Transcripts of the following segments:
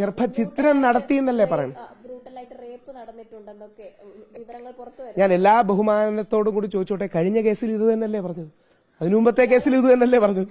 ഗർഭചിത്രം നടത്തി എന്നല്ലേ പറയുന്നത് ബ്രൂട്ടലായിട്ട് റേപ്പ് നടന്നിട്ടുണ്ടെന്നൊക്കെ വിവരങ്ങൾ പുറത്തു വരും ഞാൻ എല്ലാ ബഹുമാനത്തോടും കൂടി ചോദിച്ചോട്ടെ കഴിഞ്ഞ കേസിൽ ഇത് തന്നെയല്ലേ പറഞ്ഞത്? അതിനു മുമ്പത്തെ കേസിൽ ഇത് തന്നെയല്ലേ പറഞ്ഞത്?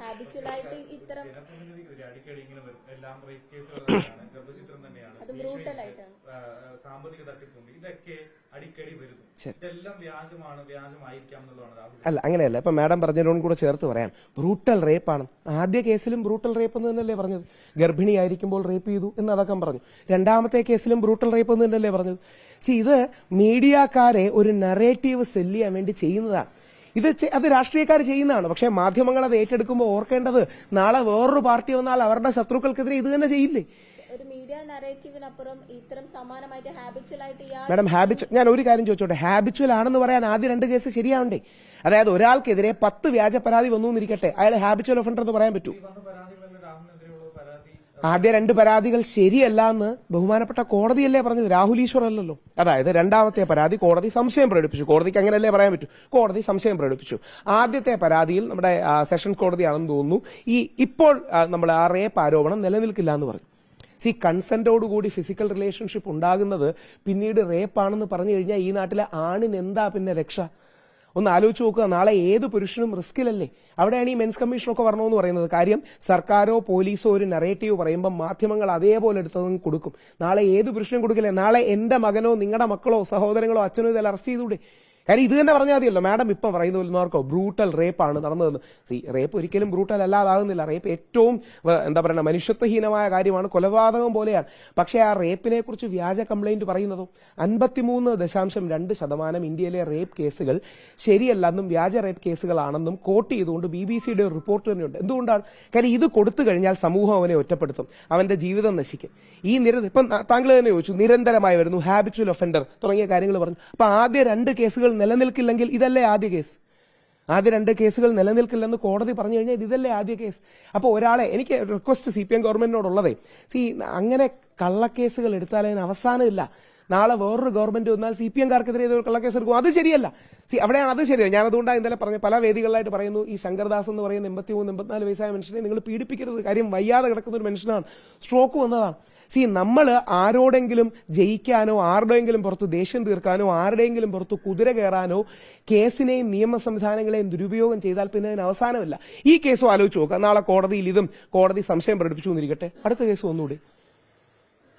സാമ്പത്തിക തട്ടിപ്പുണ്ട്. ഇതൊക്കെ അടിക്കടി വരുന്നു. ഇതെല്ലാം വ്യാജമാണ് വ്യാജമായിരിക്കാം എന്നുള്ളതാണ് അല്ല അങ്ങനെയല്ല. ഇപ്പൊ മാഡം പറഞ്ഞതിനോടും കൂടെ ചേർത്ത് പറയാം. ബ്രൂട്ടൽ റേപ്പാണ്. ആദ്യ കേസിലും ബ്രൂട്ടൽ റേപ്പ് എന്ന് തന്നെയല്ലേ പറഞ്ഞത്? ഗർഭിണിയായിരിക്കുമ്പോൾ റേപ്പ് ചെയ്തു എന്ന് അടക്കം പറഞ്ഞു. രണ്ടാമത്തെ കേസിലും ബ്രൂട്ടൽ റേപ്പ് എന്ന് തന്നെയല്ലേ പറഞ്ഞത്? സി ഇത് മീഡിയക്കാരെ ഒരു നറേറ്റീവ് സെല്ല് ചെയ്യാൻ വേണ്ടി ചെയ്യുന്നതാണ്. ഇത് അത് രാഷ്ട്രീയക്കാർ ചെയ്യുന്നതാണ്. പക്ഷെ മാധ്യമങ്ങൾ അത് ഏറ്റെടുക്കുമ്പോൾ ഓർക്കേണ്ടത് നാളെ വേറൊരു പാർട്ടി വന്നാൽ അവരുടെ ശത്രുക്കൾക്കെതിരെ ഇത് തന്നെ ചെയ്യില്ലേ? ഒരു മീഡിയ ഇത്തരം ഹാബിച്വലായിട്ട് ഇയാൾ മാഡം ഹാബിച്വൽ ഞാൻ ഒരു കാര്യം ചോദിച്ചോട്ടെ. ഹാബിച്വൽ ആണെന്ന് പറയാൻ ആദ്യ രണ്ട് കേസ് ശരിയാവണ്ടേ? അതായത് ഒരാൾക്കെതിരെ പത്ത് വ്യാജ പരാതി വന്നു എന്നിരിക്കട്ടെ. അയാൾ ഹാബിച്വൽ ഒഫൻഡർ എന്ന് പറയാൻ പറ്റൂ. ആദ്യ രണ്ട് പരാതികൾ ശരിയല്ല എന്ന് ബഹുമാനപ്പെട്ട കോടതിയല്ലേ പറഞ്ഞത്? രാഹുൽ ഈശ്വർ അല്ലല്ലോ അതായത് രണ്ടാമത്തെ പരാതി കോടതി സംശയം പ്രകടിപ്പിച്ചു. കോടതിക്ക് അങ്ങനെയല്ലേ പറയാൻ പറ്റൂ? കോടതി സംശയം പ്രകടിപ്പിച്ചു. ആദ്യത്തെ പരാതിയിൽ നമ്മുടെ സെഷൻസ് കോടതിയാണെന്ന് തോന്നുന്നു. ഈ ഇപ്പോൾ നമ്മൾ ആ റേപ്പ് ആരോപണം നിലനിൽക്കില്ല എന്ന് പറഞ്ഞു. സി കൺസെന്റോടുകൂടി ഫിസിക്കൽ റിലേഷൻഷിപ്പ് ഉണ്ടാകുന്നത് പിന്നീട് റേപ്പാണെന്ന് പറഞ്ഞു കഴിഞ്ഞാൽ ഈ നാട്ടിലെ ആണിന് എന്താ പിന്നെ രക്ഷ? ഒന്ന് ആലോചിച്ച് നോക്കുക. നാളെ ഏത് പുരുഷനും റിസ്കിലല്ലേ അവിടെയാണ് ഈ മെൻസ് കമ്മീഷനൊക്കെ വരണമെന്ന് പറയുന്നത്. കാര്യം സർക്കാരോ പോലീസോ ഒരു നറേറ്റീവ് പറയുമ്പോൾ മാധ്യമങ്ങൾ അതേപോലെ എടുത്തതും കൊടുക്കും. നാളെ ഏത് പുരുഷനും കൊടുക്കില്ലേ. നാളെ എന്റെ മകനോ നിങ്ങളുടെ മക്കളോ സഹോദരങ്ങളോ അച്ഛനോ ഇതെല്ലാം അറസ്റ്റ് ചെയ്തൂടെ കാര്യം ഇത് തന്നെ പറഞ്ഞാൽ മതിയല്ലോ. മാഡം ഇപ്പം പറയുന്ന പോലുമാർക്കോ ബ്രൂട്ടൽ റേപ്പാണ് നടന്നതെന്ന് സി റേപ്പ് ഒരിക്കലും ബ്രൂട്ടൽ അല്ലാതാകുന്നില്ല. റേപ്പ് ഏറ്റവും എന്താ പറയുക മനുഷ്യത്വഹീനമായ കാര്യമാണ് കൊലപാതകം പോലെയാണ്. പക്ഷേ ആ റേപ്പിനെ കുറിച്ച് വ്യാജ കംപ്ലൈന്റ് പറയുന്നതോ അൻപത്തിമൂന്ന് ദശാംശം രണ്ട് ശതമാനം ഇന്ത്യയിലെ റേപ്പ് കേസുകൾ ശരിയല്ലെന്നും വ്യാജ റേപ്പ് കേസുകളാണെന്നും കോട്ട് ചെയ്തുകൊണ്ട് ബി ബി സിയുടെ ഒരു റിപ്പോർട്ട് തന്നെയുണ്ട്. എന്തുകൊണ്ടാണ്? കാര്യം ഇത് കൊടുത്തു കഴിഞ്ഞാൽ സമൂഹം അവനെ ഒറ്റപ്പെടുത്തും. അവന്റെ ജീവിതം നശിക്കും. ഈ നിര ഇപ്പം താങ്കൾ തന്നെ ചോദിച്ചു നിരന്തരമായി വരുന്നു ഹാബിച്വൽ ഒഫൻഡർ തുടങ്ങിയ കാര്യങ്ങൾ പറഞ്ഞു. അപ്പൊ ആദ്യ രണ്ട് കേസുകൾ നിലനിൽക്കില്ലെങ്കിൽ ഇതല്ലേ ആദ്യ കേസ്? ആദ്യ രണ്ട് കേസുകൾ നിലനിൽക്കില്ലെന്ന് കോടതി പറഞ്ഞു കഴിഞ്ഞാൽ ഇതല്ലേ ആദ്യ കേസ്? അപ്പോൾ ഒരാളെ എനിക്ക് റിക്വസ്റ്റ് സി പി എം ഗവൺമെന്റിനോടുള്ളതേ. സി അങ്ങനെ കള്ളക്കേസുകൾ എടുത്താൽ അതിന് അവസാനമില്ല. നാളെ വേറൊരു ഗവൺമെന്റ് വന്നാൽ സി പി എംകാർക്കെതിരെ കള്ളക്കേസ് എടുക്കും. അത് ശരിയല്ല. സി അവിടെയാണ് അത് ശരിയാണ്. ഞാൻ അതുകൊണ്ടാണ് ഇന്നലെ പറഞ്ഞ പല വേദികളിലായിട്ട് പറയുന്നു ഈ ശങ്കർദാസ് എന്ന് പറയുന്ന എൺപത്തി മൂന്ന് എൺപത്തിനാല് വയസ്സായ മനുഷ്യനെ നിങ്ങൾ പീഡിപ്പിക്കരുത്. കാര്യം വയ്യാതെ കിടക്കുന്ന ഒരു മനുഷ്യനാണ്. സ്ട്രോക്ക് വന്നതാണ്. സി നമ്മൾ ആരോടെങ്കിലും ജയിക്കാനോ ആരുടെയെങ്കിലും പുറത്ത് ദേഷ്യം തീർക്കാനോ ആരുടെയെങ്കിലും പുറത്ത് കുതിര കയറാനോ കേസിനെയും നിയമ സംവിധാനങ്ങളെയും ദുരുപയോഗം ചെയ്താൽ പിന്നെ അതിന് അവസാനമില്ല. ഈ കേസും ആലോചിച്ച് നോക്കുക നാളെ കോടതിയിൽ ഇതും കോടതി സംശയം പ്രകടിപ്പിച്ചു എന്നിരിക്കട്ടെ. അടുത്ത കേസ് ഒന്നുകൂടി.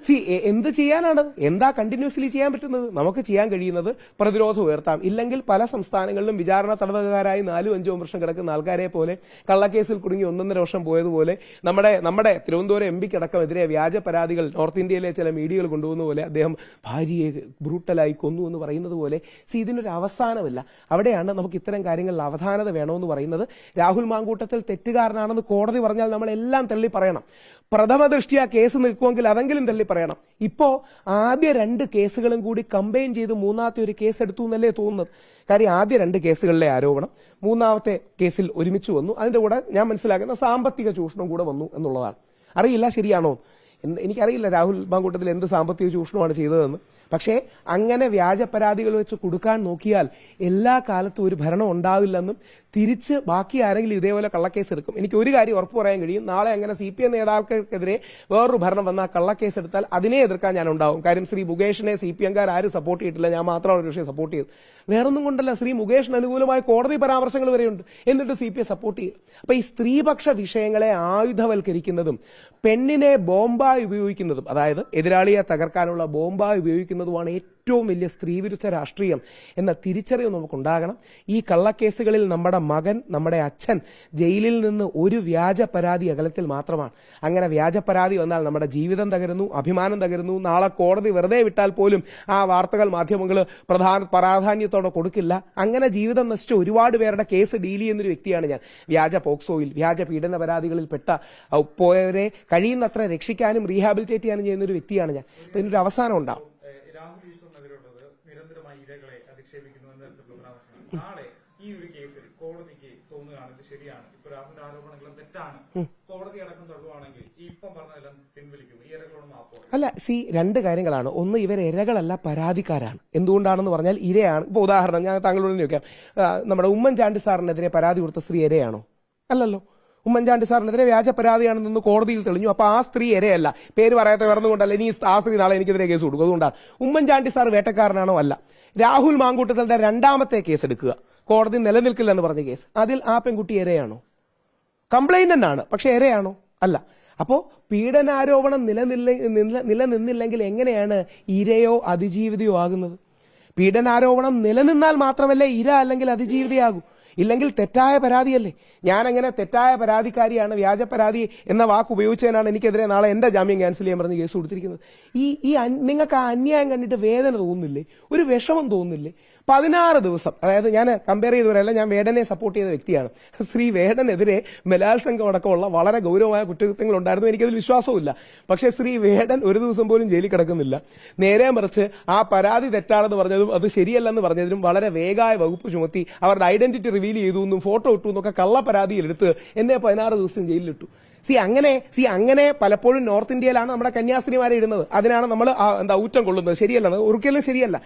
സി എന്ത് ചെയ്യാനാണ്? എന്താ കണ്ടിന്യൂസ്ലി ചെയ്യാൻ പറ്റുന്നത്? നമുക്ക് ചെയ്യാൻ കഴിയുന്നത് പ്രതിരോധം ഉയർത്താം. ഇല്ലെങ്കിൽ പല സംസ്ഥാനങ്ങളിലും വിചാരണ തടവുകാരായി നാലും അഞ്ചും വർഷം കിടക്കുന്ന ആൾക്കാരെ പോലെ കള്ളക്കേസിൽ കുടുങ്ങി ഒന്നൊന്നര വർഷം പോയതുപോലെ നമ്മുടെ നമ്മുടെ തിരുവനന്തപുരം എം പിക്കടക്കമെതിരെ വ്യാജ പരാതികൾ നോർത്ത് ഇന്ത്യയിലെ ചില മീഡിയകൾ കൊണ്ടുവന്ന പോലെ അദ്ദേഹം ഭാര്യയെ ബ്രൂട്ടലായി കൊന്നു എന്ന് പറയുന്നത് പോലെ സി ഇതിനൊരു അവസാനമില്ല. അവിടെയാണ് നമുക്ക് ഇത്തരം കാര്യങ്ങളിൽ അവധാനത വേണമെന്ന് പറയുന്നത്. രാഹുൽ മാങ്കൂട്ടത്തിൽ തെറ്റുകാരനാണെന്ന് കോടതി പറഞ്ഞാൽ നമ്മളെല്ലാം തള്ളി പറയണം. പ്രഥമ ദൃഷ്ടിയ കേസ് നിൽക്കുമെങ്കിൽ അതെങ്കിലും തള്ളി പറയണം. ഇപ്പോ ആദ്യ രണ്ട് കേസുകളും കൂടി കമ്പൈൻ ചെയ്ത് മൂന്നാമത്തെ ഒരു കേസ് എടുത്തു എന്നല്ലേ തോന്നുന്നത്? കാര്യം ആദ്യ രണ്ട് കേസുകളിലെ ആരോപണം മൂന്നാമത്തെ കേസിൽ ഒരുമിച്ച് വന്നു. അതിന്റെ കൂടെ ഞാൻ മനസ്സിലാക്കുന്ന സാമ്പത്തിക ചൂഷണം കൂടെ വന്നു എന്നുള്ളതാണ്. അറിയില്ല ശരിയാണോ എനിക്കറിയില്ല രാഹുൽ മാങ്കൂട്ടത്തിൽ എന്ത് സാമ്പത്തിക ചൂഷണമാണ് ചെയ്തതെന്ന്. പക്ഷേ അങ്ങനെ വ്യാജ പരാതികൾ വെച്ച് കൊടുക്കാൻ നോക്കിയാൽ എല്ലാ കാലത്തും ഒരു ഭരണം ഉണ്ടാവില്ലെന്നും തിരിച്ച് ബാക്കി ആരെങ്കിലും ഇതേപോലെ കള്ളക്കേസ് എടുക്കും. എനിക്ക് ഒരു കാര്യം ഉറപ്പ് പറയാൻ കഴിയും. നാളെ അങ്ങനെ സി പി എം നേതാക്കൾക്കെതിരെ വേറൊരു ഭരണം വന്നാൽ കള്ളക്കേസ് എടുത്താൽ അതിനെ എതിർക്കാൻ ഞാൻ ഉണ്ടാവും. കാര്യം ശ്രീ മുകേഷിനെ സി പി എംകാർ ആരും സപ്പോർട്ട് ചെയ്തിട്ടില്ല. ഞാൻ മാത്രമാണ് ഒരു വിഷയം സപ്പോർട്ട് ചെയ്തത്. വേറൊന്നും കൊണ്ടല്ല ശ്രീ മുകേഷിന് അനുകൂലമായ കോടതി പരാമർശങ്ങൾ വരെയുണ്ട്. എന്നിട്ട് സി പി എ സപ്പോർട്ട് ചെയ്യും. അപ്പൊ ഈ സ്ത്രീപക്ഷ വിഷയങ്ങളെ ആയുധവൽക്കരിക്കുന്നതും പെണ്ണിനെ ബോംബായി ഉപയോഗിക്കുന്നതും അതായത് എതിരാളിയെ തകർക്കാനുള്ള ബോംബായി ഉപയോഗിക്കുന്നതുമാണ് ഏറ്റവും വലിയ സ്ത്രീവിരുദ്ധ രാഷ്ട്രീയം എന്ന തിരിച്ചറിവ് നമുക്കുണ്ടാകണം. ഈ കള്ളക്കേസുകളിൽ നമ്മുടെ മകൻ നമ്മുടെ അച്ഛൻ ജയിലിൽ നിന്ന് ഒരു വ്യാജ പരാതി അകലത്തിൽ മാത്രമാണ്. അങ്ങനെ വ്യാജ പരാതി വന്നാൽ നമ്മുടെ ജീവിതം തകരുന്നു അഭിമാനം തകരുന്നു. നാളെ കോടതി വെറുതെ വിട്ടാൽ പോലും ആ വാർത്തകൾ മാധ്യമങ്ങൾ പ്രധാന പ്രാധാന്യത്തോടെ കൊടുക്കില്ല. അങ്ങനെ ജീവിതം നശിച്ച ഒരുപാട് പേരുടെ കേസ് ഡീൽ ചെയ്യുന്നൊരു വ്യക്തിയാണ് ഞാൻ. വ്യാജ പോക്സോയിൽ വ്യാജ പീഡന പരാതികളിൽ പെട്ട പോയവരെ കഴിയുന്നത്ര രക്ഷിക്കാനും റീഹാബിലിറ്റേറ്റ് ചെയ്യാനും ചെയ്യുന്ന ഒരു വ്യക്തിയാണ് ഞാൻ. അപ്പൊ ഇതിനൊരു അവസാനം ഉണ്ടാവും. നാളെ ഈ ഒരു കേസിൽ കോടതിക്ക് തോന്നുകയാണ് ഇത് ശരിയാണ്. ഇപ്പൊ രാഹുലിന്റെ ആരോപണങ്ങളും തെറ്റാണ്. കോടതി അടക്കം തള്ളുവാണെങ്കിൽ ഇപ്പം പറഞ്ഞതെല്ലാം പിൻവലിക്കും ഈ ഇരകളോട് മാപ്പോ അല്ല സി രണ്ട് കാര്യങ്ങളാണ്. ഒന്ന് ഇവർ ഇരകളല്ല പരാതിക്കാരാണ്. എന്തുകൊണ്ടാണെന്ന് പറഞ്ഞാൽ ഇരയാണ്. ഇപ്പൊ ഉദാഹരണം ഞാൻ താങ്കളോട് ചോദിക്കാം. നമ്മുടെ ഉമ്മൻചാണ്ടി സാറിനെതിരെ പരാതി കൊടുത്ത സ്ത്രീ ഇരയാണോ? അല്ലല്ലോ. ഉമ്മൻചാണ്ടി സാറിനെതിരെ വ്യാജ പരാതിയാണെന്ന് കോടതിയിൽ തെളിഞ്ഞു. അപ്പൊ ആ സ്ത്രീ ഇരയല്ല പേര് പറയാത്ത വേർന്നുകൊണ്ടല്ല ഇനി ആ സ്ത്രീ നാളെ എനിക്കെതിരെ കേസ് കൊടുക്കും. അതുകൊണ്ടാണ്. ഉമ്മൻചാണ്ടി സാർ വേട്ടക്കാരനാണോ അല്ല. രാഹുൽ മാങ്കൂട്ടത്തിന്റെ രണ്ടാമത്തെ കേസ് എടുക്കുക കോടതി നിലനിൽക്കില്ല എന്ന് പറഞ്ഞ കേസ്. അതിൽ ആ പെൺകുട്ടി ഇരയാണോ കംപ്ലൈന്റ് ആണ് പക്ഷെ ഇരയാണോ അല്ല. അപ്പോ പീഡനാരോപണം നിലനില്ല നില- നിലനിന്നില്ലെങ്കിൽ എങ്ങനെയാണ് ഇരയോ അതിജീവിതയോ ആകുന്നത്? പീഡനാരോപണം നിലനിന്നാൽ മാത്രമല്ലേ ഇര അല്ലെങ്കിൽ അതിജീവിതയാകൂ. ഇല്ലെങ്കിൽ തെറ്റായ പരാതിയല്ലേ? ഞാനങ്ങനെ തെറ്റായ പരാതിക്കാരിയാണ് വ്യാജ പരാതി എന്ന വാക്ക് ഉപയോഗിച്ചതിനാണ് എനിക്കെതിരെ നാളെ എന്റെ ജാമ്യം ക്യാൻസൽ ചെയ്യാൻ പറഞ്ഞ് കേസ് കൊടുത്തിരിക്കുന്നത്. ഈ ഈ നിങ്ങൾക്ക് ആ അന്യായം കണ്ടിട്ട് വേദന തോന്നുന്നില്ലേ? ഒരു വിഷമം തോന്നുന്നില്ലേ? പതിനാറ് ദിവസം. അതായത് ഞാൻ കമ്പയർ ചെയ്തവരല്ല ഞാൻ വേടനെ സപ്പോർട്ട് ചെയ്ത വ്യക്തിയാണ്. ശ്രീ വേടനെതിരെ ബലാത്സംഗം അടക്കമുള്ള വളരെ ഗൗരവമായ കുറ്റകൃത്യങ്ങൾ ഉണ്ടായിരുന്നു എനിക്കതിൽ വിശ്വാസവുമില്ല. പക്ഷേ ശ്രീ വേടൻ ഒരു ദിവസം പോലും ജയിലിൽ കിടക്കുന്നില്ല. നേരെ മറിച്ച് ആ പരാതി തെറ്റാണെന്ന് പറഞ്ഞതും അത് ശരിയല്ലെന്ന് പറഞ്ഞതിനും വളരെ വേഗമായ വകുപ്പ് ചുമത്തി അവരുടെ ഐഡന്റിറ്റി റിവീൽ ചെയ്തു എന്നും ഫോട്ടോ ഇട്ടു എന്നൊക്കെ കള്ള പരാതിയിലെടുത്ത് എന്നെ പതിനാറ് ദിവസം ജയിലിലിട്ടു. സി അങ്ങനെ സി അങ്ങനെ പലപ്പോഴും നോർത്ത് ഇന്ത്യയിലാണ് നമ്മുടെ കന്യാസ്ത്രീമാരെ ഇടുന്നത്. അതിനാണ് നമ്മൾ എന്താ ഊറ്റം കൊള്ളുന്നത്. ശരിയല്ല ഒരിക്കലും ശരിയല്ല.